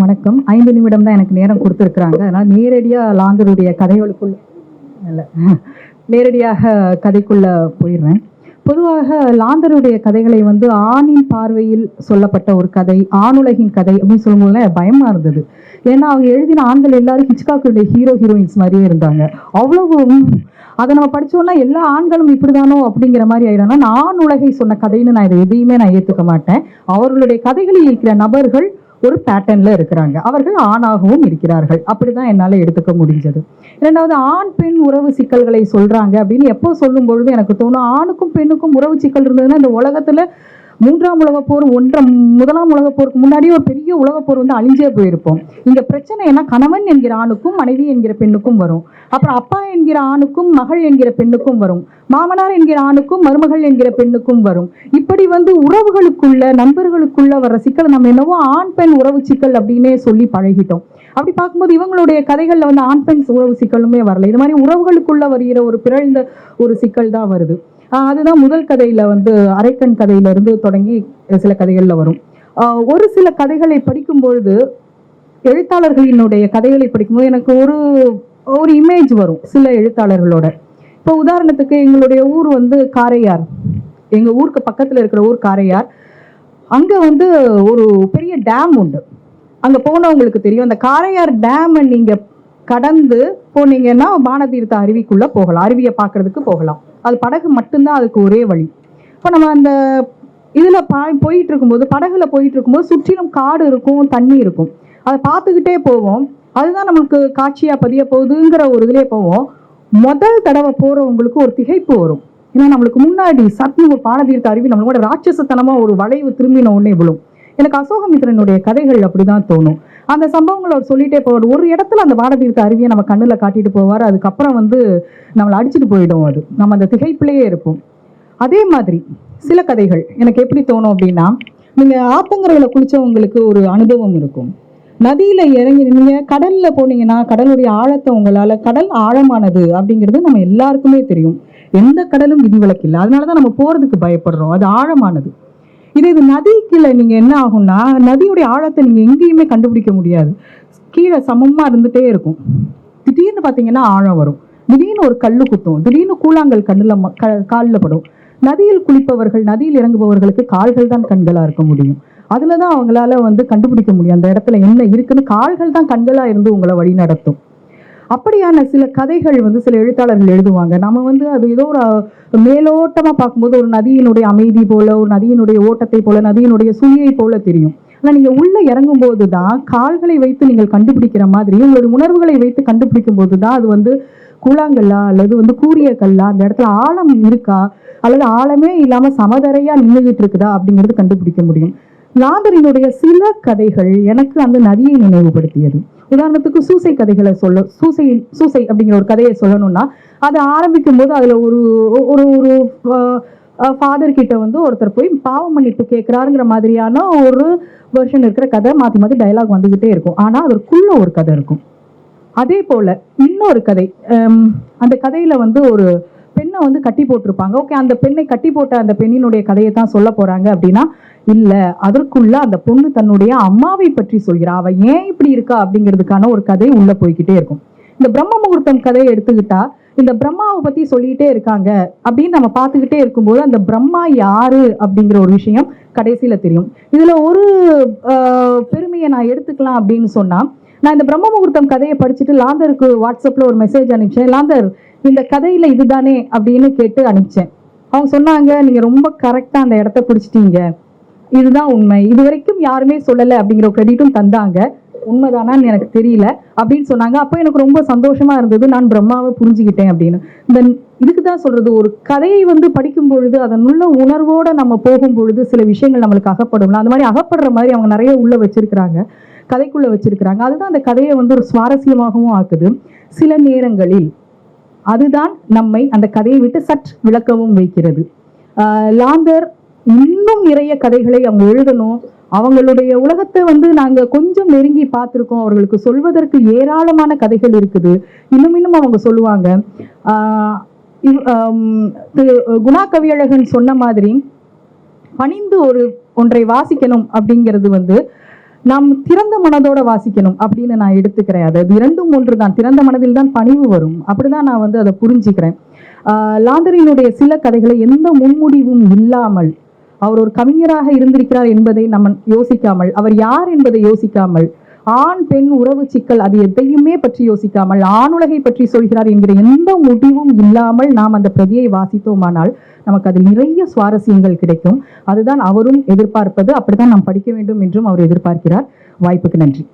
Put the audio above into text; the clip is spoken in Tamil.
வணக்கம். ஐந்து நிமிடம் தான் எனக்கு நேரம் கொடுத்துருக்குறாங்க. அதனால் நேரடியாக லாந்தருடைய கதைகளுக்குள் இல்லை. நேரடியாக கதைக்குள்ள போயிடுவேன் பொதுவாக லாந்தருடைய கதைகளை வந்து ஆணின் பார்வையில் சொல்லப்பட்ட ஒரு கதை ஆணுலகின் கதை அப்படின்னு சொல்லும்போது பயமா இருந்தது. ஏன்னா அவங்க எழுதின ஆண்கள் எல்லாரும் ஹிச்காக்குடைய ஹீரோ ஹீரோயின்ஸ் மாதிரியே இருந்தாங்க. அவ்வளவு அதை நம்ம படிச்சோம்னா எல்லா ஆண்களும் இப்படிதானோ அப்படிங்கிற மாதிரி ஆயிடும்னா நான் உலகை சொன்ன கதைன்னு நான் இதை எதையுமே நான் ஏற்றுக்க மாட்டேன். அவர்களுடைய கதைகளில் இருக்கிற நபர்கள் ஒரு பேட்டர்ன்ல இருக்கிறாங்க. அவர்கள் ஆணாகவும் இருக்கிறார்கள். அப்படிதான் என்னால எடுத்துக்க முடிஞ்சது. இரண்டாவது ஆண் பெண் உறவு சிக்கல்களை சொல்றாங்க அப்படின்னு எப்போ சொல்லும் பொழுது எனக்கு தோணும் ஆணுக்கும் பெண்ணுக்கும் உறவு சிக்கல் இருந்ததுன்னா இந்த உலகத்துல மூன்றாம் உலகப் போர் ஒன்றாம் முதலாம் உலகப் போருக்கு முன்னாடியே ஒரு பெரிய உலகப் போர் வந்து அழிஞ்சே போயிருப்போம். இங்க பிரச்சனை என்ன? கணவன் என்கிற ஆணுக்கும் மனைவி என்கிற பெண்ணுக்கும் வரும். அப்புறம் அப்பா என்கிற ஆணுக்கும் மகள் என்கிற பெண்ணுக்கும் வரும். மாமனார் என்கிற ஆணுக்கும் மருமகள் என்கிற பெண்ணுக்கும் வரும். இப்படி வந்து உறவுகளுக்குள்ள நண்பர்களுக்குள்ள வர சிக்கல் நம்ம என்னவோ ஆண் பெண் உறவு சிக்கல் அப்படின்னே சொல்லி பழகிட்டோம். அப்படி பார்க்கும்போது இவங்களுடைய கதைகளில் வந்து ஆண் பெண் உறவு சிக்கலுமே வரல. இது மாதிரி உறவுகளுக்குள்ள வருகிற ஒரு பிறழ்ந்த ஒரு சிக்கல் தான் வருது. அதுதான் முதல் கதையில வந்து அரைக்கண் கதையில இருந்து தொடங்கி சில கதைகள்ல வரும். ஒரு சில கதைகளை படிக்கும் பொழுது எழுத்தாளர்களினுடைய கதைகளை படிக்கும்போது எனக்கு ஒரு ஒரு இமேஜ் வரும் சில எழுத்தாளர்களோட. இப்போ உதாரணத்துக்கு எங்களுடைய ஊர் வந்து காரையார். எங்கள் ஊருக்கு பக்கத்தில் இருக்கிற ஊர் காரையார். அங்கே வந்து ஒரு பெரிய டேம் உண்டு. அங்கே போனவங்களுக்கு தெரியும். அந்த காரையார் டேமை நீங்கள் கடந்து போனீங்கன்னா பானதீர்த்த அருவிக்குள்ள போகலாம். அருவியை பார்க்கறதுக்கு போகலாம். அது படகு மட்டும்தான் அதுக்கு ஒரே வழி. இப்போ நம்ம அந்த இதில் பா போயிட்டு இருக்கும்போது படகுல போயிட்டு இருக்கும்போது சுற்றிலும் காடு இருக்கும் தண்ணி இருக்கும். அதை பார்த்துக்கிட்டே போவோம். அதுதான் நம்மளுக்கு காட்சியாக பதிய போகுதுங்கிற ஒரு இதிலே போவோம். முதல் தடவை போகிறவங்களுக்கு ஒரு திகைப்பு வரும். ஏன்னா நம்மளுக்கு முன்னாடி சட்னு ஒரு பானதீர்த்த அருவி நம்மளோட ராட்சசத்தனமாக ஒரு வளைவு திரும்பின உடனே விழும். எனக்கு அசோகமித்திரனுடைய கதைகள் அப்படிதான் தோணும். அந்த சம்பவங்களை அவர் சொல்லிட்டே போவார். ஒரு இடத்துல அந்த பாரதீர்த்த அருவியை நம்ம கண்ணுல காட்டிட்டு போவார். அதுக்கப்புறம் வந்து நம்மளை அடிச்சுட்டு போயிடும் அது. நம்ம அந்த திகைப்பிலேயே இருப்போம். அதே மாதிரி சில கதைகள் எனக்கு எப்படி தோணும் அப்படின்னா நீங்க ஆத்தங்கரையில் குளிச்சவங்களுக்கு ஒரு அனுபவம் இருக்கும். நதியில இறங்கி நீங்க கடல்ல போனீங்கன்னா கடலுடைய ஆழத்தை உங்களால கடல் ஆழமானது அப்படிங்கிறது நம்ம எல்லாருக்குமே தெரியும். எந்த கடலும் விதிவிலக்கு இல்லை. அதனாலதான் நம்ம போறதுக்கு பயப்படுறோம். அது ஆழமானது. இதே இது நதிக்குள்ள நீங்க என்ன ஆகும்னா நதியுடைய ஆழத்தை நீங்க எங்கேயுமே கண்டுபிடிக்க முடியாது. கீழே சமமா இருந்துட்டே இருக்கும். திடீர்னு பாத்தீங்கன்னா ஆழம் வரும். திடீர்னு ஒரு கல்லு குத்தும். திடீர்னு கூழாங்கல் கண்ணுல ம- க- கால்ல படும். நதியில் குளிப்பவர்கள் நதியில் இறங்குபவர்களுக்கு கால்கள் தான் கண்களா இருக்க முடியும். அதில் தான் அவங்களால வந்து கண்டுபிடிக்க முடியும். அந்த இடத்துல என்ன இருக்குன்னு கால்கள் தான் கண்களா இருந்து உங்களை வழி நடத்தும். அப்படியான சில கதைகள் வந்து சில எழுத்தாளர்கள் எழுதுவாங்க. நம்ம வந்து அது ஏதோ ஒரு மேலோட்டமாக மேலோட்டமா பார்க்கும்போது ஒரு நதியினுடைய அமைதி போல ஒரு நதியினுடைய ஓட்டத்தை போல நதியினுடைய சுழியை போல தெரியும். ஆனா நீங்க உள்ள இறங்கும் போது தான் கால்களை வைத்து நீங்கள் கண்டுபிடிக்கிற மாதிரி உங்களுடைய உணர்வுகளை வைத்து கண்டுபிடிக்கும் போது தான் அது வந்து கூழாங்கல்லா அல்லது வந்து கூரிய கல்லா அந்த இடத்துல ஆழம் இருக்கா அல்லது ஆழமே இல்லாம சமதரையா நின்றுகிட்டு இருக்குதா அப்படிங்கிறது கண்டுபிடிக்க முடியும். ராதரினுடைய சில கதைகள் எனக்கு அந்த நதியை நினைவுபடுத்தியது. உதாரணத்துக்கு சூசை கதைகளை சொல்ல சூசை சூசை அப்படிங்கிற ஒரு கதையை சொல்லணும்னா அது ஆரம்பிக்கும் போது அதுல ஒரு ஒரு ஒரு ஃபாதர் கிட்ட வந்து ஒருத்தர் போய் பாவ மன்னிப்பு கேட்கிறாருங்கிற மாதிரியான ஒரு வெர்ஷன் இருக்கிற கதை மாத்தி மாற்றி டயலாக் வந்துகிட்டே இருக்கும். ஆனா அதற்குள்ள ஒரு கதை இருக்கும். அதே போல இன்னொரு கதை ஹம், அந்த கதையில வந்து ஒரு பெண்ணை வந்து கட்டி போட்டிருப்பாங்க. ஓகே அந்த பெண்ணை கட்டி போட்ட அந்த பெண்ணினுடைய கதையை தான் சொல்ல போறாங்க அப்படின்னா இல்ல அதற்குள்ள அந்த பொண்ணு தன்னுடைய அம்மாவை பற்றி சொல்கிறா. அவ ஏன் இப்படி இருக்கா அப்படிங்கிறதுக்கான ஒரு கதை உள்ள போய்க்கிட்டே இருக்கும். இந்த பிரம்ம முகூர்த்தம் கதையை எடுத்துக்கிட்டா இந்த பிரம்மாவை பத்தி சொல்லிட்டே இருக்காங்க அப்படின்னு நம்ம பார்த்துக்கிட்டே இருக்கும்போது அந்த பிரம்மா யாரு அப்படிங்கிற ஒரு விஷயம் கடைசியில தெரியும். இதுல ஒரு பெருமையை நான் எடுத்துக்கலாம் அப்படின்னு சொன்னா நான் இந்த பிரம்ம முகூர்த்தம் கதையை படிச்சுட்டு லாந்தருக்கு வாட்ஸ்அப்ல ஒரு மெசேஜ் அனுப்பிச்சேன். லாந்தர் இந்த கதையில இதுதானே அப்படின்னு கேட்டு அனுப்பிச்சேன். அவங்க சொன்னாங்க நீங்க ரொம்ப கரெக்டா அந்த இடத்த பிடிச்சிட்டீங்க. இதுதான் உண்மை. இது வரைக்கும் யாருமே சொல்லலை அப்படிங்கிற கிரெடிட்டும் தந்தாங்க. உண்மைதானான்னு எனக்கு தெரியல அப்படின்னு சொன்னாங்க. அப்போ எனக்கு ரொம்ப சந்தோஷமா இருந்தது. நான் பிரம்மாவை புரிஞ்சுக்கிட்டேன் அப்படின்னு. இந்த இதுக்கு தான் சொல்றது. ஒரு கதையை வந்து படிக்கும் பொழுது அதனுள்ள உணர்வோட நம்ம போகும் பொழுது சில விஷயங்கள் நம்மளுக்கு அகப்படும்ல அந்த மாதிரி அகப்படுற மாதிரி அவங்க நிறைய உள்ள வச்சிருக்கிறாங்க. கதைக்குள்ள வச்சிருக்கிறாங்க. அதுதான் அந்த கதையை வந்து ஒரு சுவாரஸ்யமாகவும் ஆக்குது. சில நேரங்களில் அதுதான் நம்மை அந்த கதையை விட்டு சற்று விளக்கவும் வைக்கிறது. ஆஹ் லாந்தர் இன்னும் நிறைய கதைகளை அவங்க எழுதணும். அவங்களுடைய உலகத்தை வந்து நாங்க கொஞ்சம் நெருங்கி பார்த்திருக்கோம். அவர்களுக்கு சொல்வதற்கு ஏராளமான கதைகள் இருக்குது. இன்னும் இன்னும் அவங்க சொல்லுவாங்க. ஆஹ் திரு குணா கவியழகன் சொன்ன மாதிரி பணிந்து ஒரு ஒன்றை வாசிக்கணும் அப்படிங்கிறது வந்து நாம் திறந்த மனதோட வாசிக்கணும் அப்படின்னு நான் எடுத்துக்கிறேன். அது இரண்டும் ஒன்று தான் திறந்த மனதில் தான் பணிவு வரும். அப்படிதான் நான் வந்து அதை புரிஞ்சுக்கிறேன். ஆஹ் லாந்தரினுடைய சில கதைகளை எந்த முன்முடிவும் இல்லாமல் அவர் ஒரு கவிஞராக இருந்திருக்கிறார் என்பதை நம்ம யோசிக்காமல் அவர் யார் என்பதை யோசிக்காமல் ஆண் பெண் உறவு சிக்கல் அது எதையுமே பற்றி யோசிக்காமல் ஆணுலகை பற்றி சொல்கிறார் என்கிற எந்த முடிவும் இல்லாமல் நாம் அந்த பிரதியை வாசித்தோமானால் நமக்கு அதில் நிறைய சுவாரஸ்யங்கள் கிடைக்கும். அதுதான் அவரும் எதிர்பார்ப்பது. அப்படித்தான் நாம் படிக்க வேண்டும் என்றும் அவர் எதிர்பார்க்கிறார். வாய்ப்புக்கு நன்றி.